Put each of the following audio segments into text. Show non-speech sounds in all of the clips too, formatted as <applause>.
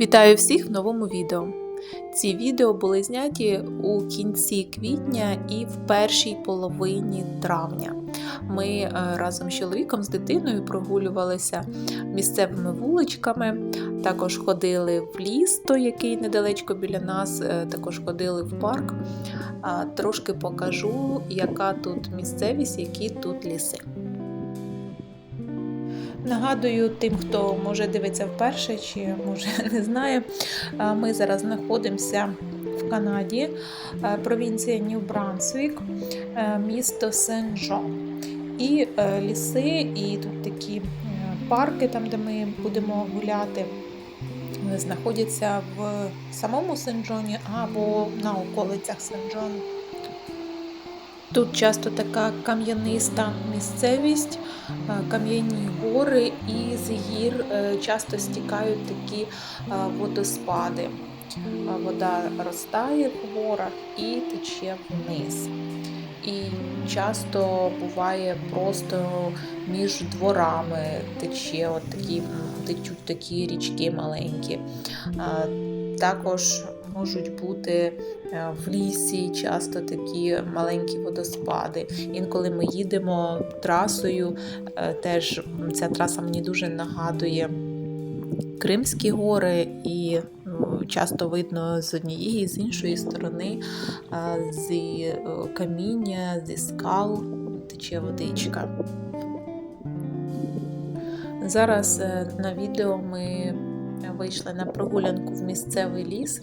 Вітаю всіх в новому відео. Ці відео були зняті у кінці квітня і в першій половині травня. Ми е, разом з чоловіком з дитиною прогулювалися місцевими вуличками, також ходили в ліс, той, який недалечко біля нас, е, також ходили в парк. Трошки покажу, яка тут місцевість, які тут ліси. Нагадую тим, хто може дивиться вперше чи може <laughs> не знає, ми зараз знаходимося в Канаді, е, провінція Нью-Брансвік, е, місто Сен-Жон. І е, ліси, і тут такі парки, там, де ми будемо гуляти, знаходяться в самому Сен-Джоні або на околицях Сен-Джону. Тут часто така кам'яниста місцевість, е, кам'яні гори, і з гір е, часто стікають такі е, водоспади. Вода розтає в горах і тече вниз. І часто буває просто між дворами тече от такі, течуть такі річки маленькі. Також можуть бути е, в лісі часто такі маленькі водоспади. Інколи ми їдемо трасою, е, теж ця траса мені дуже нагадує Кримські гори, і ну, часто видно з однієї і з іншої сторони е, з каміння, зі скал тече водичка. Зараз на відео ми вийшли на прогулянку в місцевий ліс.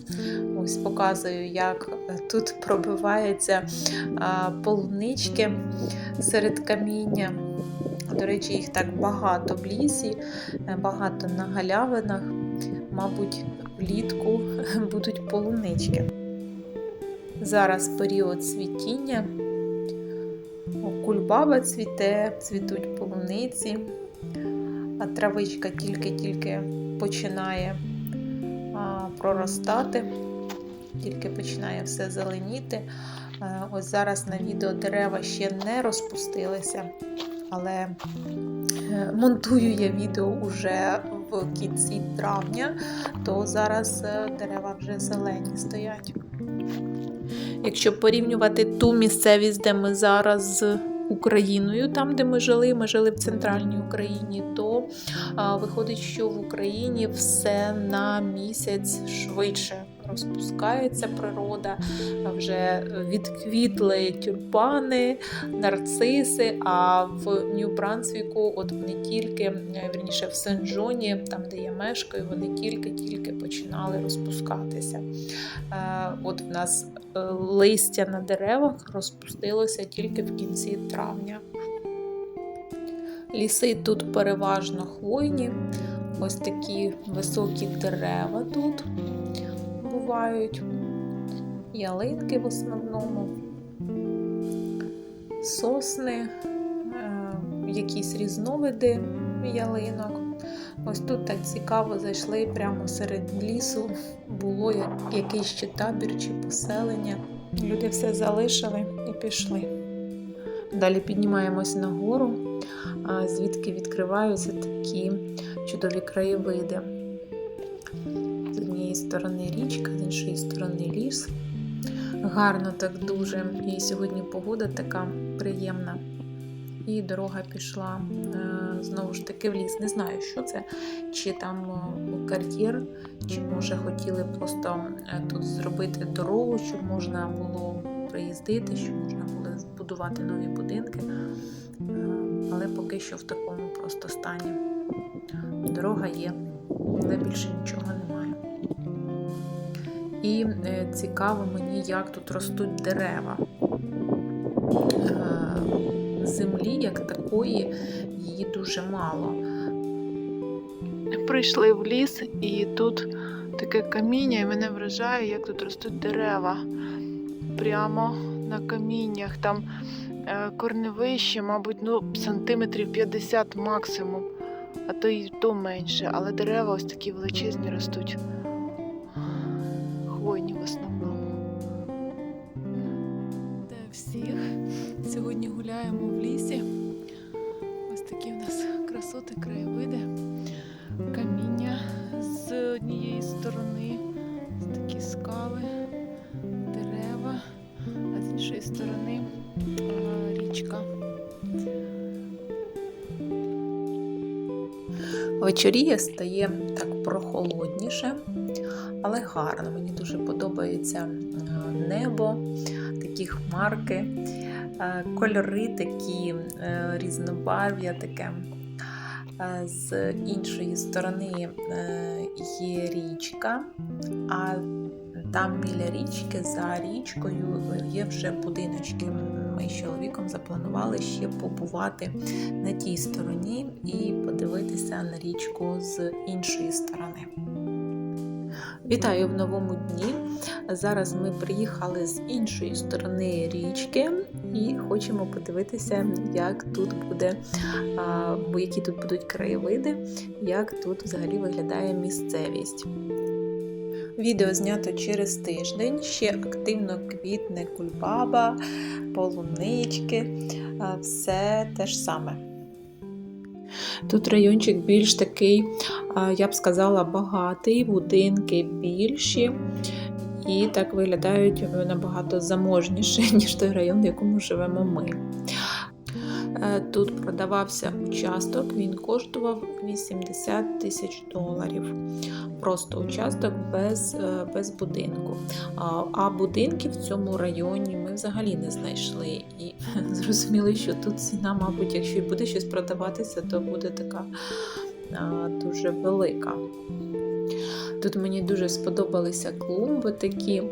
Ось показую, як тут пробиваються полунички серед каміння. До речі, їх так багато в лісі, е, багато на галявинах. Мабуть, влітку <laughs> будуть полунички. Зараз період цвітіння. Кульбаба цвіте, цвітуть полуниці, а травичка тільки-тільки починає а, проростати, тільки починає все зеленіти. Е, Ось зараз на відео дерева ще не розпустилися, але е, монтую я відео уже в кінці травня, то зараз е, дерева вже зелені стоять. Якщо порівнювати ту місцевість, де ми зараз Україною, там, де ми жили, ми жили в центральній Україні, то виходить, що в Україні все на місяць швидше розпускається природа, вже відквітли тюльпани, нарциси. А в Нью-Брансвіку, от вони тільки, е, вірніше, в Сен-Джоні, там де я мешкаю, вони тільки-тільки починали розпускатися. Е, От в нас е, листя на деревах розпустилося тільки в кінці травня. Ліси тут переважно хвойні, ось такі високі дерева тут бувають, ялинки в основному, сосни, е, якісь різновиди ялинок. Ось тут так цікаво зайшли прямо серед лісу. Було якийсь ще табір чи поселення. Люди все залишили і пішли. Далі піднімаємось на гору, а, звідки відкриваються такі чудові краєвиди. Однієї сторони річка, з іншої сторони ліс. Гарно так дуже. І сьогодні погода така приємна. І дорога пішла е, знову ж таки в ліс. Не знаю, що це, чи там е, кар'єр, чи може хотіли просто е, тут зробити дорогу, щоб можна було приїздити, щоб можна було збудувати нові будинки. Але поки що в такому просто стані. Дорога є, але більше нічого немає. І е, цікаво мені, як тут ростуть дерева. Е, Землі як такої її дуже мало. Прийшли в ліс, і тут таке каміння, і мене вражає, як тут ростуть дерева. Прямо на каміннях. Там е, корневище, мабуть, ну, сантиметрів 50 максимум, а то й то менше. Але дерева ось такі величезні ростуть. Всіх. Сьогодні гуляємо в лісі. Ось такі в нас красоти, краєвиди, Вечоріє стає так прохолодніше, але гарно. Мені дуже подобається е, небо, такі хмарки, е, кольори такі е, різнобарв'я таке. Е, З іншої сторони е, є річка, а там біля річки, за річкою, є вже будиночки. Ми з чоловіком запланували ще побувати на тій стороні і подивитися на річку з іншої сторони. Вітаю в новому дні. Зараз ми приїхали з іншої сторони річки і хочемо подивитися, як тут буде, а, які тут будуть краєвиди, як тут взагалі виглядає місцевість. Відео знято через тиждень, ще активно квітне кульбаба, полунички, все те ж саме. Тут райончик більш такий, я б сказала, багатий, будинки більші. І так виглядають набагато заможніше, <laughs> ніж той район, в якому живемо ми. Е, Тут продавався участок, він коштував 80 тисяч доларів. Просто участок без, е, без будинку. А, а будинків в цьому районі ми взагалі не знайшли. І <laughs> зрозуміли, що тут ціна, мабуть, якщо і буде щось продаватися, то буде така а, дуже велика. Тут мені дуже сподобалися клумби такі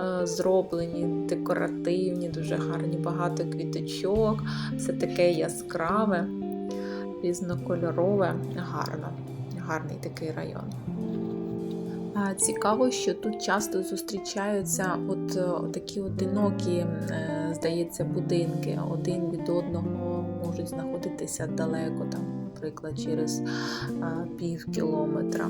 е, зроблені, декоративні, дуже гарні, багато квіточок, все таке яскраве, різнокольорове, гарно, гарний такий район. Цікаво, що тут часто зустрічаються от, е, такі одинокі, е, здається, будинки. Один від одного можуть знаходитися далеко, там, наприклад, через пів кілометра.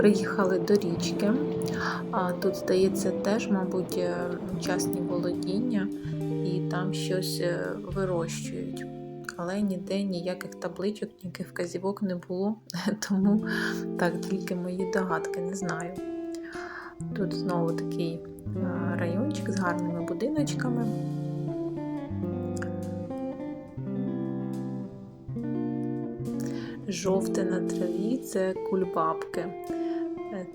Приїхали до річки. Тут, здається, теж, мабуть, е, частні володіння, і там щось е, вирощують. Але ніде ніяких табличок, ніяких вказівок не було, <laughs> тому так тільки мої догадки не знаю. Тут знову такий е, райончик з гарними будиночками. Жовте на траві це кульбабки.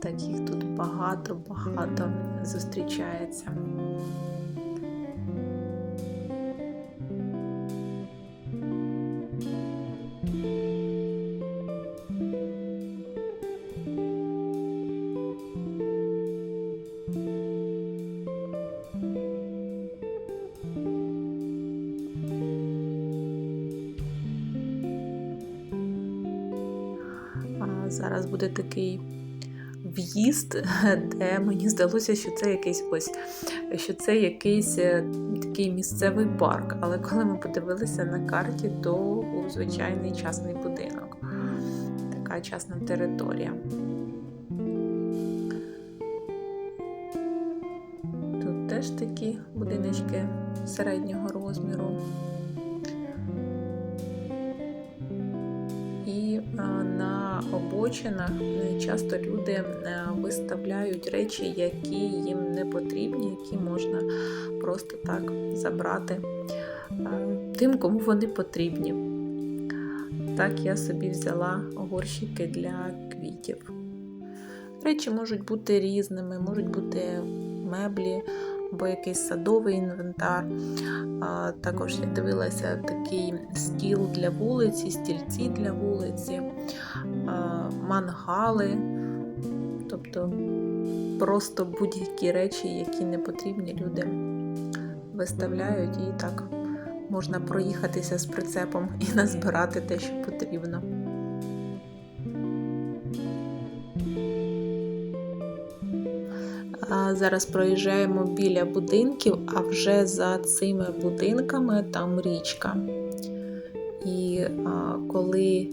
Так їх тут багато-багато зустрічається. Зараз буде такий в'їзд, де мені здалося, що це якийсь ось що це якийсь е, такий місцевий парк. Але коли ми подивилися на карті, то був звичайний частний будинок. Така частна територія. Тут теж такі будиночки середнього розміру. І на обочинах часто люди виставляють речі, які їм не потрібні, які можна просто так забрати е, тим, кому вони потрібні. Так я собі взяла горщики для квітів. Речі можуть бути різними, можуть бути меблі або якийсь садовий інвентар. Також я дивилася такий стіл для вулиці, стільці для вулиці, мангали, тобто просто будь-які речі, які не потрібні, люди виставляють і так можна проїхатися з прицепом і назбирати те, що потрібно. Зараз проїжджаємо біля будинків, а вже за цими будинками там річка. І а, коли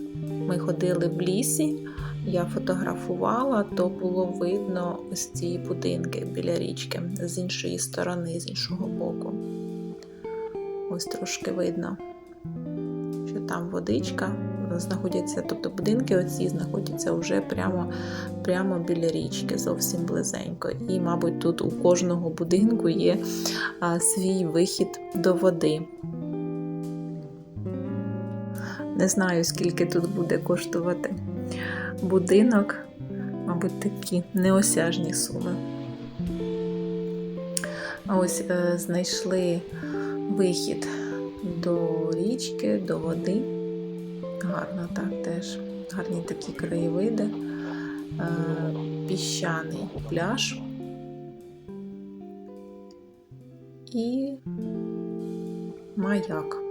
ми ходили в лісі, я фотографувала, то було видно ось ці будинки біля річки з іншої сторони, з іншого боку. Ось трошки видно, що там водичка. Знаходяться, тобто будинки оці знаходяться вже прямо, прямо біля річки, зовсім близенько. І, мабуть, тут у кожного будинку є а, свій вихід до води. Не знаю, скільки тут буде коштувати будинок, мабуть, такі неосяжні суми. Ось е, знайшли вихід до річки, до води. Гарно так теж. Гарні такі краєвиди, е, піщаний пляж. І маяк.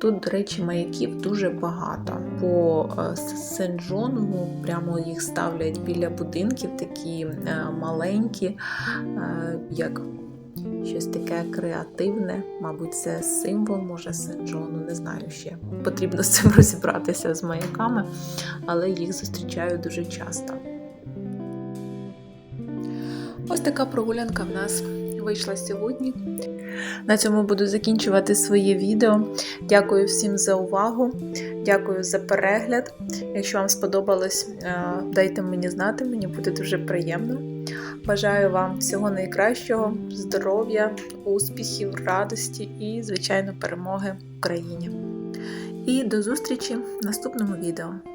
Тут, до речі, маяків дуже багато. По е, Сен-Джону прямо їх ставлять біля будинків, такі е, маленькі, е, як щось таке креативне. Мабуть, це символ, може, Сен-Джону, не знаю ще. Потрібно з цим <laughs> розібратися з маяками, але їх зустрічаю дуже часто. Ось така прогулянка в нас вийшла сьогодні. На цьому буду закінчувати своє відео. Дякую всім за увагу, дякую за перегляд. Якщо вам сподобалось, е, дайте мені знати, мені буде дуже приємно. Бажаю вам всього найкращого, здоров'я, успіхів, радості і, звичайно, перемоги Україні. І до зустрічі в наступному відео.